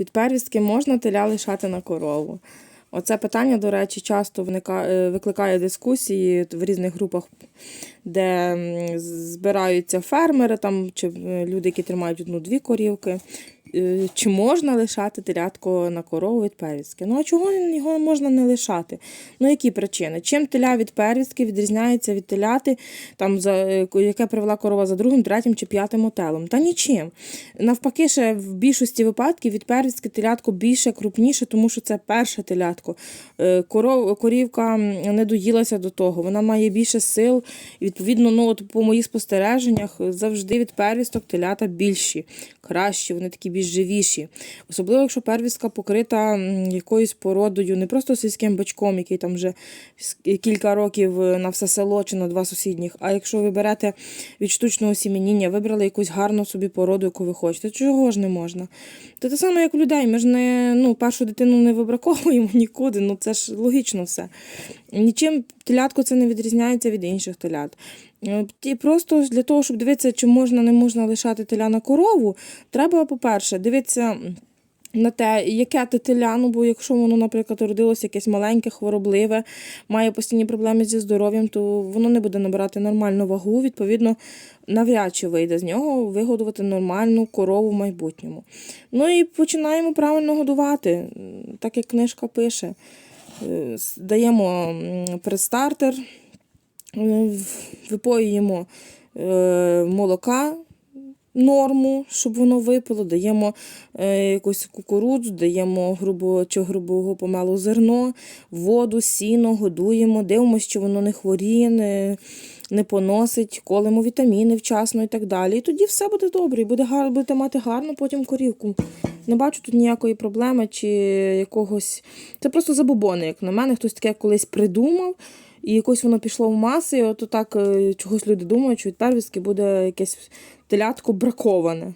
Від первістки можна теля лишати на корову. Оце питання, до речі, часто е, викликає дискусії в різних групах, де збираються фермери там, чи е, люди, які тримають одну-дві корівки. Е, Чи можна лишати телятко на корову від первістки? Ну а чого його можна не лишати? Ну які причини? Чим теля від первістки відрізняється від теляти, там, за, е, яке привела корова за другим, третім чи п'ятим отелом? Та нічим. Навпаки, ще в більшості випадків від первістки телятко більше, крупніше, тому що це перше телятко. Коров, корівка не доїлася до того, вона має більше сил. І відповідно, ну, от по моїх спостереженнях завжди від первісток телята більші, кращі, вони такі більш живіші. Особливо, якщо первістка покрита якоюсь породою, не просто сільським бачком, який там вже кілька років е, на все село чи на два сусідніх. А якщо ви берете від штучного сім'яніння, вибрали якусь гарну собі породу, яку ви хочете, чого ж не можна? То те саме, як у людей. Ми ж не ну, першу дитину не вибраковуємо нікуди, ну це ж логічно все. Нічим телятко це не відрізняється від інших телят. Е, І просто для того, щоб дивитися, чи можна, не можна лишати теля на корову, треба, по-перше, дивитися на те, яке те теля, ну, бо якщо воно, наприклад, родилося якесь маленьке, хворобливе, має постійні проблеми зі здоров'ям, то воно не буде набирати нормальну вагу, відповідно, навряд чи вийде з нього вигодувати нормальну корову в майбутньому. Ну і починаємо правильно годувати, так як книжка пише. Е, Даємо предстартер, випоюємо е, молока норму, щоб воно випило, даємо е, якусь кукурудзу, даємо грубо чи грубого помелу зерно, воду, сіно, годуємо, дивимося, що воно не хворіє, не, не поносить, колемо вітаміни вчасно і так далі. І тоді все буде добре, і буде гар, будете мати гарну потім корівку. Не бачу тут ніякої проблеми чи якогось. Це просто забобони, як на мене, хтось таке колись придумав. І якось воно пішло в маси, і от так е, чогось люди думають, що від первістки буде якесь телятко браковане.